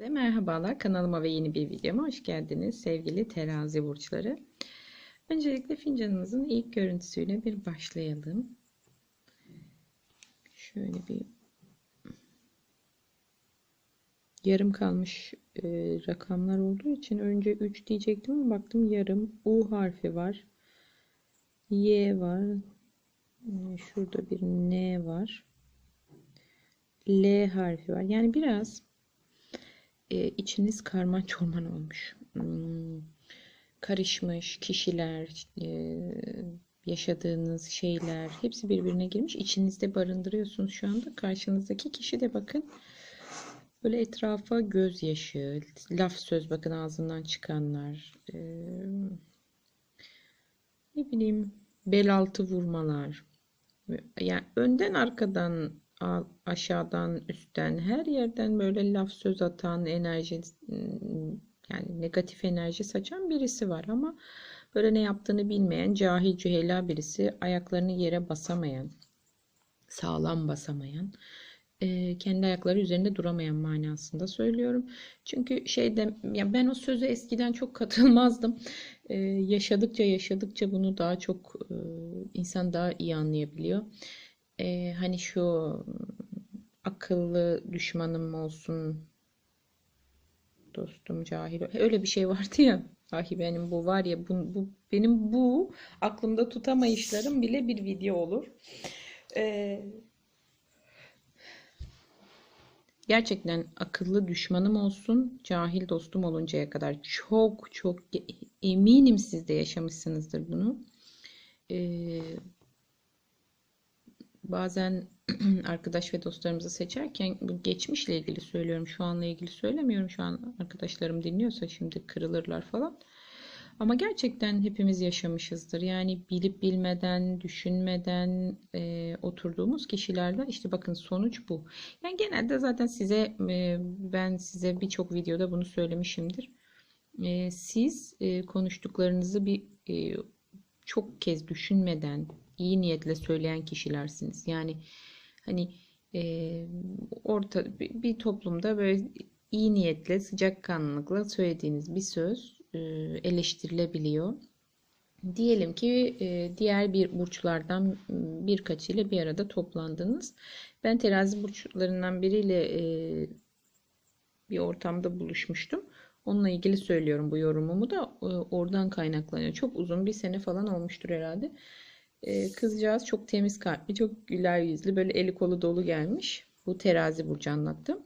Herkese Merhabalar kanalıma ve yeni bir videoma hoş geldiniz sevgili terazi burçları. Öncelikle fincanımızın ilk görüntüsüyle bir başlayalım. Şöyle bir yarım kalmış e, rakamlar olduğu için önce 3 diyecektim ama baktım yarım U harfi var. Y var. E, Şurada bir N var. L harfi var. Yani biraz e, içiniz karman çorman olmuş. Hmm, karışmış kişiler, e, yaşadığınız şeyler hepsi birbirine girmiş. İçinizde barındırıyorsunuz şu anda. Karşınızdaki kişi de bakın böyle etrafa gözyaşı, laf söz bakın ağzından çıkanlar, e, ne bileyim bel altı vurmalar. Yani önden arkadan aşağıdan üstten her yerden böyle laf söz atan enerji yani negatif enerji saçan birisi var ama böyle ne yaptığını bilmeyen cahil cühela birisi ayaklarını yere basamayan sağlam basamayan kendi ayakları üzerinde duramayan manasında söylüyorum. Çünkü şeyde ya ben o sözü eskiden çok katılmazdım. yaşadıkça yaşadıkça bunu daha çok insan daha iyi anlayabiliyor e, hani şu akıllı düşmanım olsun dostum cahil öyle bir şey vardı ya Ahi benim bu var ya bu, bu benim bu aklımda tutamayışlarım bile bir video olur. Ee, gerçekten akıllı düşmanım olsun, cahil dostum oluncaya kadar çok çok eminim siz de yaşamışsınızdır bunu. Ee, bazen arkadaş ve dostlarımızı seçerken bu geçmişle ilgili söylüyorum. Şu anla ilgili söylemiyorum. Şu an arkadaşlarım dinliyorsa şimdi kırılırlar falan. Ama gerçekten hepimiz yaşamışızdır. Yani bilip bilmeden, düşünmeden e, oturduğumuz kişilerden işte bakın sonuç bu. Yani genelde zaten size e, ben size birçok videoda bunu söylemişimdir. E, siz e, konuştuklarınızı bir e, çok kez düşünmeden, iyi niyetle söyleyen kişilersiniz. Yani hani e, orta bir, bir toplumda böyle iyi niyetle, sıcakkanlılıkla söylediğiniz bir söz e, eleştirilebiliyor. Diyelim ki e, diğer bir burçlardan birkaçıyla bir arada toplandınız. Ben terazi burçlarından biriyle e, bir ortamda buluşmuştum. Onunla ilgili söylüyorum bu yorumumu da e, oradan kaynaklanıyor. Çok uzun bir sene falan olmuştur herhalde. E, kızcağız çok temiz kalpli, çok güler yüzlü, böyle eli kolu dolu gelmiş. Bu terazi burcu anlattım.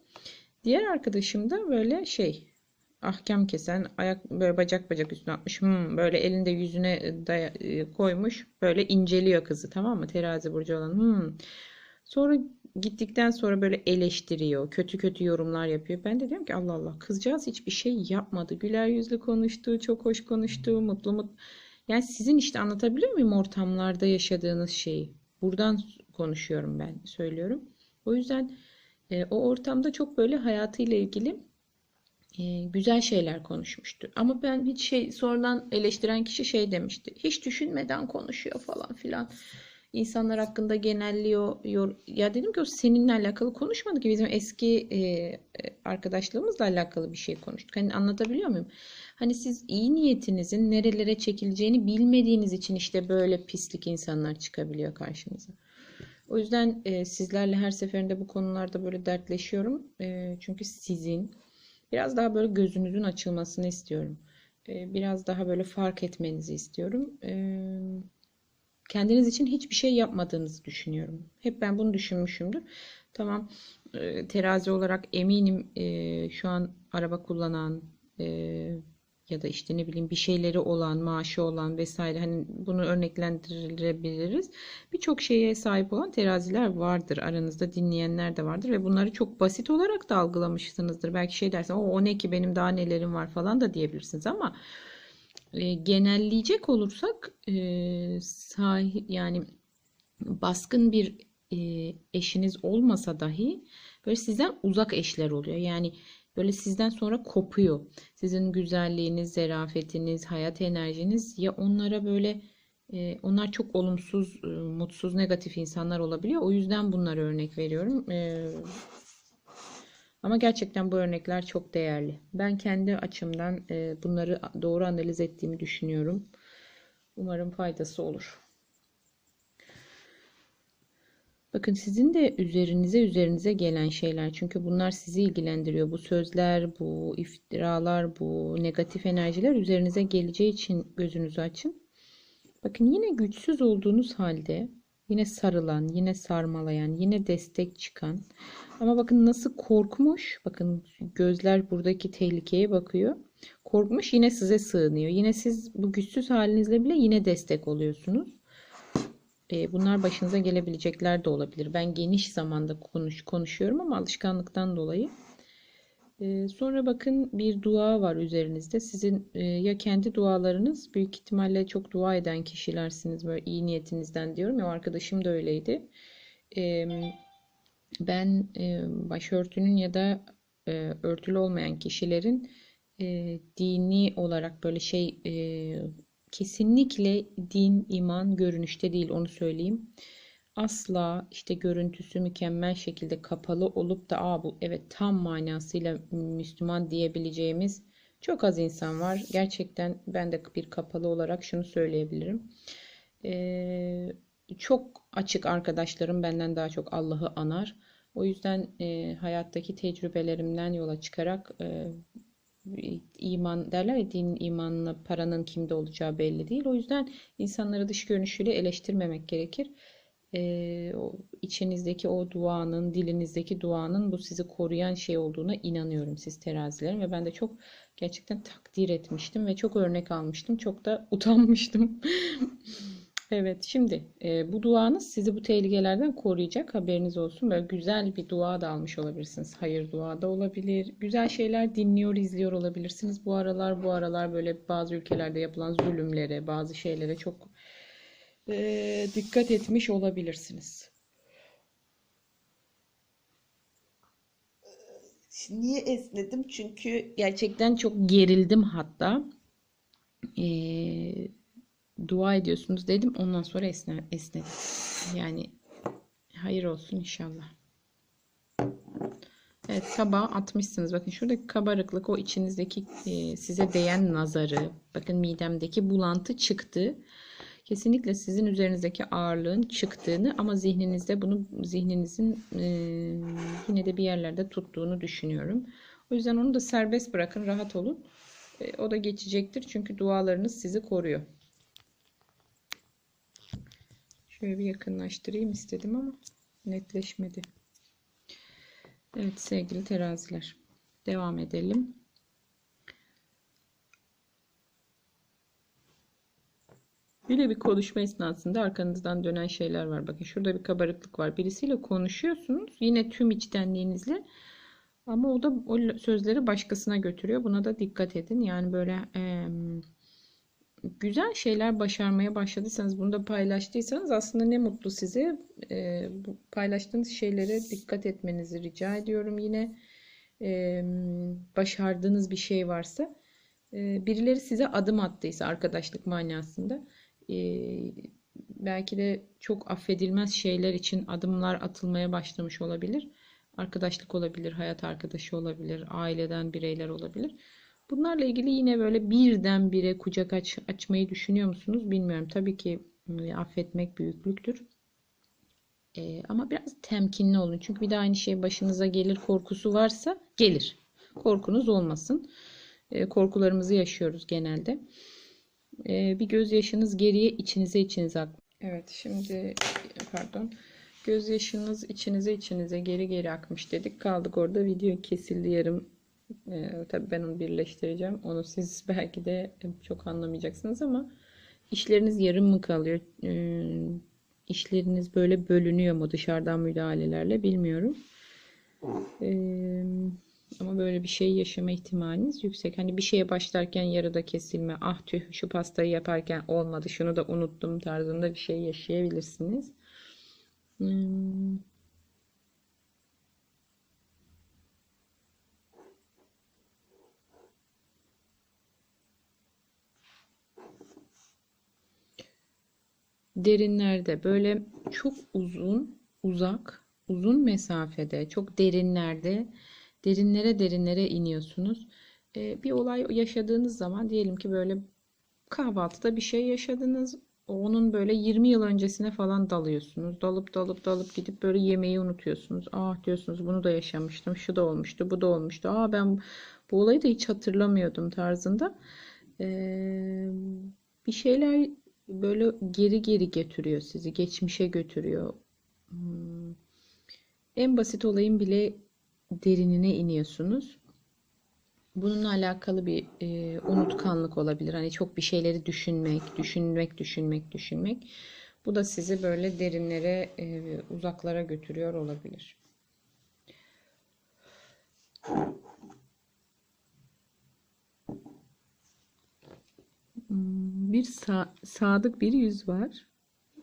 Diğer arkadaşım da böyle şey ahkam kesen ayak böyle bacak bacak üstüne atmış. Hmm, böyle elinde yüzüne daya, e, koymuş. Böyle inceliyor kızı tamam mı? Terazi burcu olan. Hmm. Sonra gittikten sonra böyle eleştiriyor. Kötü kötü yorumlar yapıyor. Ben de diyorum ki Allah Allah kızcağız hiçbir şey yapmadı. Güler yüzlü konuştu. Çok hoş konuştu. Mutlu mutlu. Yani sizin işte anlatabiliyor muyum ortamlarda yaşadığınız şeyi? Buradan konuşuyorum ben, söylüyorum. O yüzden e, o ortamda çok böyle hayatıyla ilgili e, güzel şeyler konuşmuştu. Ama ben hiç şey sonradan eleştiren kişi şey demişti. Hiç düşünmeden konuşuyor falan filan. İnsanlar hakkında genelliyor. Yor, ya dedim ki o seninle alakalı konuşmadı ki bizim eski e, e arkadaşlığımızla alakalı bir şey konuştuk. Hani anlatabiliyor muyum? Hani siz iyi niyetinizin nerelere çekileceğini bilmediğiniz için işte böyle pislik insanlar çıkabiliyor karşınıza. O yüzden e, sizlerle her seferinde bu konularda böyle dertleşiyorum. E, çünkü sizin biraz daha böyle gözünüzün açılmasını istiyorum. E, biraz daha böyle fark etmenizi istiyorum. E, kendiniz için hiçbir şey yapmadığınızı düşünüyorum. Hep ben bunu düşünmüşümdür. Tamam e, terazi olarak eminim e, şu an araba kullanan, e, ya da işte ne bileyim bir şeyleri olan, maaşı olan vesaire hani bunu örneklendirebiliriz. Birçok şeye sahip olan teraziler vardır. Aranızda dinleyenler de vardır ve bunları çok basit olarak da algılamışsınızdır. Belki şey dersin o, o ne ki benim daha nelerim var falan da diyebilirsiniz ama e, genelleyecek olursak e, sahi yani baskın bir e, eşiniz olmasa dahi böyle sizden uzak eşler oluyor. Yani böyle sizden sonra kopuyor. Sizin güzelliğiniz, zerafetiniz, hayat enerjiniz ya onlara böyle e, onlar çok olumsuz, e, mutsuz, negatif insanlar olabiliyor. O yüzden bunları örnek veriyorum. E, Ama gerçekten bu örnekler çok değerli. Ben kendi açımdan bunları doğru analiz ettiğimi düşünüyorum. Umarım faydası olur. Bakın sizin de üzerinize üzerinize gelen şeyler. Çünkü bunlar sizi ilgilendiriyor. Bu sözler, bu iftiralar, bu negatif enerjiler üzerinize geleceği için gözünüzü açın. Bakın yine güçsüz olduğunuz halde yine sarılan, yine sarmalayan, yine destek çıkan. Ama bakın nasıl korkmuş. Bakın gözler buradaki tehlikeye bakıyor. Korkmuş yine size sığınıyor. Yine siz bu güçsüz halinizle bile yine destek oluyorsunuz. E, bunlar başınıza gelebilecekler de olabilir. Ben geniş zamanda konuş konuşuyorum ama alışkanlıktan dolayı. E, sonra bakın bir dua var üzerinizde. Sizin e, ya kendi dualarınız büyük ihtimalle çok dua eden kişilersiniz böyle iyi niyetinizden diyorum ya arkadaşım da öyleydi. Ben e, başörtünün ya da e, örtülü olmayan kişilerin dini olarak böyle şey kesinlikle din, iman görünüşte değil onu söyleyeyim. Asla işte görüntüsü mükemmel şekilde kapalı olup da Aa, bu evet tam manasıyla Müslüman diyebileceğimiz çok az insan var. Gerçekten ben de bir kapalı olarak şunu söyleyebilirim. Ee, çok açık arkadaşlarım benden daha çok Allah'ı anar. O yüzden e, hayattaki tecrübelerimden yola çıkarak e, iman derler ya din imanla paranın kimde olacağı belli değil. O yüzden insanları dış görünüşüyle eleştirmemek gerekir. Ee, o içinizdeki o duanın, dilinizdeki duanın bu sizi koruyan şey olduğuna inanıyorum siz terazilerin ve ben de çok gerçekten takdir etmiştim ve çok örnek almıştım. Çok da utanmıştım. Evet, şimdi e, bu duanız sizi bu tehlikelerden koruyacak. Haberiniz olsun. Böyle güzel bir dua da almış olabilirsiniz. Hayır dua da olabilir. Güzel şeyler dinliyor, izliyor olabilirsiniz. Bu aralar bu aralar böyle bazı ülkelerde yapılan zulümlere, bazı şeylere çok e, dikkat etmiş olabilirsiniz. Niye esnedim? Çünkü gerçekten çok gerildim hatta. Eee dua ediyorsunuz dedim. Ondan sonra esne, esnedim. Yani hayır olsun inşallah. Evet tabağa atmışsınız. Bakın şuradaki kabarıklık o içinizdeki e, size değen nazarı. Bakın midemdeki bulantı çıktı. Kesinlikle sizin üzerinizdeki ağırlığın çıktığını ama zihninizde bunu zihninizin e, yine de bir yerlerde tuttuğunu düşünüyorum. O yüzden onu da serbest bırakın, rahat olun. E, o da geçecektir çünkü dualarınız sizi koruyor. Şöyle bir yakınlaştırayım istedim ama netleşmedi. Evet sevgili teraziler. Devam edelim. Böyle bir konuşma esnasında arkanızdan dönen şeyler var. Bakın şurada bir kabarıklık var. Birisiyle konuşuyorsunuz. Yine tüm içtenliğinizle. Ama o da o sözleri başkasına götürüyor. Buna da dikkat edin. Yani böyle... Ee, güzel şeyler başarmaya başladıysanız, bunu da paylaştıysanız aslında ne mutlu size. E, bu paylaştığınız şeylere dikkat etmenizi rica ediyorum. Yine e, başardığınız bir şey varsa, e, birileri size adım attıysa arkadaşlık manasında, e, belki de çok affedilmez şeyler için adımlar atılmaya başlamış olabilir. Arkadaşlık olabilir, hayat arkadaşı olabilir, aileden bireyler olabilir. Bunlarla ilgili yine böyle birdenbire kucak aç, açmayı düşünüyor musunuz bilmiyorum. Tabii ki e, affetmek büyüklüktür. E, ama biraz temkinli olun. Çünkü bir de aynı şey başınıza gelir korkusu varsa gelir. Korkunuz olmasın. E, korkularımızı yaşıyoruz genelde. E, bir gözyaşınız geriye içinize içinize ak. Evet şimdi pardon. Gözyaşınız içinize içinize geri geri akmış dedik. Kaldık orada video kesildi yarım ee, tabii ben onu birleştireceğim. Onu siz belki de çok anlamayacaksınız ama işleriniz yarım mı kalıyor? Ee, işleriniz böyle bölünüyor mu dışarıdan müdahalelerle bilmiyorum. Ee, ama böyle bir şey yaşama ihtimaliniz yüksek. Hani bir şeye başlarken yarıda kesilme, ah tüh şu pastayı yaparken olmadı, şunu da unuttum tarzında bir şey yaşayabilirsiniz. Hmm. Derinlerde böyle çok uzun, uzak, uzun mesafede, çok derinlerde derinlere derinlere iniyorsunuz. E, bir olay yaşadığınız zaman diyelim ki böyle kahvaltıda bir şey yaşadınız. Onun böyle 20 yıl öncesine falan dalıyorsunuz. Dalıp dalıp dalıp gidip böyle yemeği unutuyorsunuz. Ah diyorsunuz bunu da yaşamıştım. Şu da olmuştu, bu da olmuştu. Aa ben bu olayı da hiç hatırlamıyordum tarzında. Ee, bir şeyler böyle geri geri götürüyor sizi. Geçmişe götürüyor. Hmm. En basit olayın bile derinine iniyorsunuz. Bununla alakalı bir e, unutkanlık olabilir. Hani çok bir şeyleri düşünmek, düşünmek, düşünmek, düşünmek. Bu da sizi böyle derinlere, e, uzaklara götürüyor olabilir. Bir sa- sadık bir yüz var.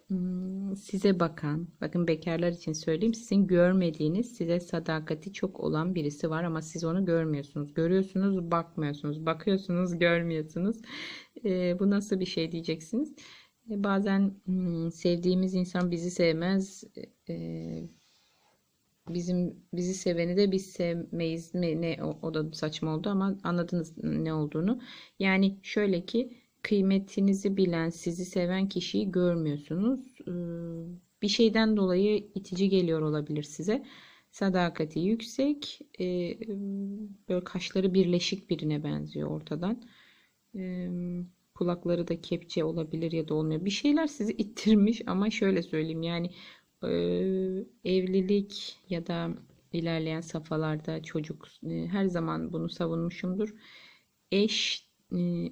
Hmm, Size bakan, bakın bekarlar için söyleyeyim, sizin görmediğiniz, size sadakati çok olan birisi var ama siz onu görmüyorsunuz. Görüyorsunuz, bakmıyorsunuz. Bakıyorsunuz, görmüyorsunuz. Ee, bu nasıl bir şey diyeceksiniz. E, bazen hmm, sevdiğimiz insan bizi sevmez. Ee, bizim bizi seveni de biz sevmeyiz mi? Ne o, o da saçma oldu ama anladınız ne olduğunu. Yani şöyle ki kıymetinizi bilen, sizi seven kişiyi görmüyorsunuz. Ee, Bir şeyden dolayı itici geliyor olabilir size. Sadakati yüksek, ee, böyle kaşları birleşik birine benziyor ortadan. Ee, Kulakları da kepçe olabilir ya da olmuyor. Bir şeyler sizi ittirmiş ama şöyle söyleyeyim yani evlilik ya da ilerleyen safhalarda çocuk e, her zaman bunu savunmuşumdur. Eş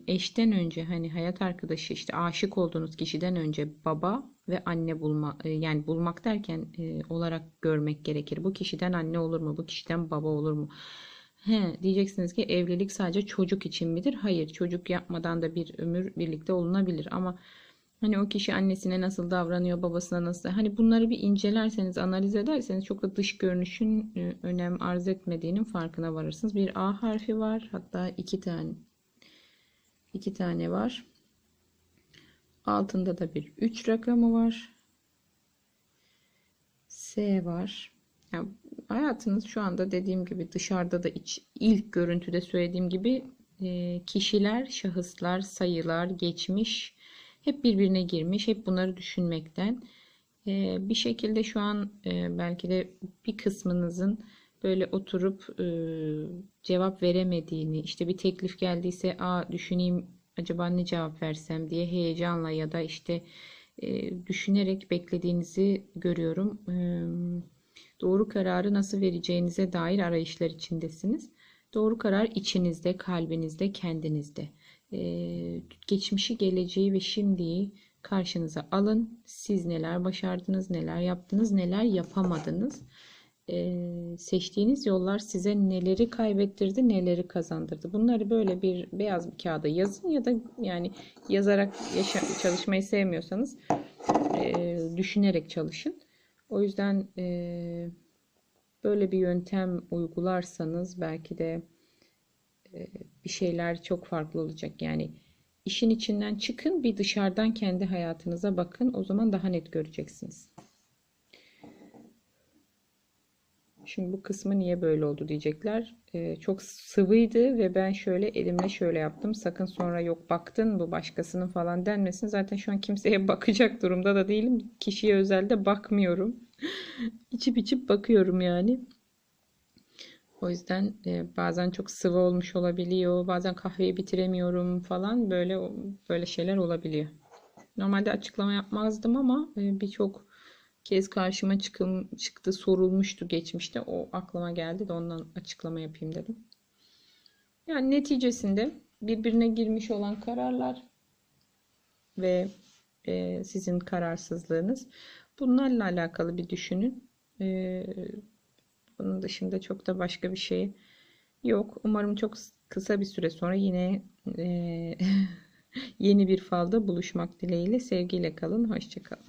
eşten önce hani hayat arkadaşı işte aşık olduğunuz kişiden önce baba ve anne bulma e, yani bulmak derken e, olarak görmek gerekir. Bu kişiden anne olur mu? Bu kişiden baba olur mu? He, diyeceksiniz ki evlilik sadece çocuk için midir? Hayır, çocuk yapmadan da bir ömür birlikte olunabilir ama hani o kişi annesine nasıl davranıyor, babasına nasıl hani bunları bir incelerseniz, analiz ederseniz çok da dış görünüşün e, önem arz etmediğinin farkına varırsınız. Bir A harfi var, hatta iki tane iki tane var. Altında da bir 3 rakamı var. S var. Yani hayatınız şu anda dediğim gibi dışarıda da iç, ilk görüntüde söylediğim gibi e, kişiler, şahıslar, sayılar, geçmiş hep birbirine girmiş. Hep bunları düşünmekten e, bir şekilde şu an e, belki de bir kısmınızın böyle oturup e, cevap veremediğini, işte bir teklif geldiyse, a düşüneyim acaba ne cevap versem diye heyecanla ya da işte e, düşünerek beklediğinizi görüyorum. E, doğru kararı nasıl vereceğinize dair arayışlar içindesiniz. Doğru karar içinizde, kalbinizde, kendinizde. E, geçmişi, geleceği ve şimdiyi karşınıza alın. Siz neler başardınız, neler yaptınız, neler yapamadınız. Ee, seçtiğiniz yollar size neleri kaybettirdi, neleri kazandırdı. Bunları böyle bir beyaz bir kağıda yazın ya da yani yazarak yaşa, çalışmayı sevmiyorsanız e, düşünerek çalışın. O yüzden e, böyle bir yöntem uygularsanız belki de e, bir şeyler çok farklı olacak. Yani işin içinden çıkın, bir dışarıdan kendi hayatınıza bakın. O zaman daha net göreceksiniz. Şimdi bu kısmı niye böyle oldu diyecekler. Ee, çok sıvıydı ve ben şöyle elimle şöyle yaptım. Sakın sonra yok baktın bu başkasının falan denmesin. Zaten şu an kimseye bakacak durumda da değilim. Kişiye özelde bakmıyorum. içip içip bakıyorum yani. O yüzden e, bazen çok sıvı olmuş olabiliyor. Bazen kahveyi bitiremiyorum falan. Böyle böyle şeyler olabiliyor. Normalde açıklama yapmazdım ama e, birçok kez karşıma çıkım, çıktı sorulmuştu geçmişte. O aklıma geldi de ondan açıklama yapayım dedim. Yani neticesinde birbirine girmiş olan kararlar ve e, sizin kararsızlığınız bunlarla alakalı bir düşünün. E, bunun dışında çok da başka bir şey yok. Umarım çok kısa bir süre sonra yine e, yeni bir falda buluşmak dileğiyle sevgiyle kalın. Hoşçakalın.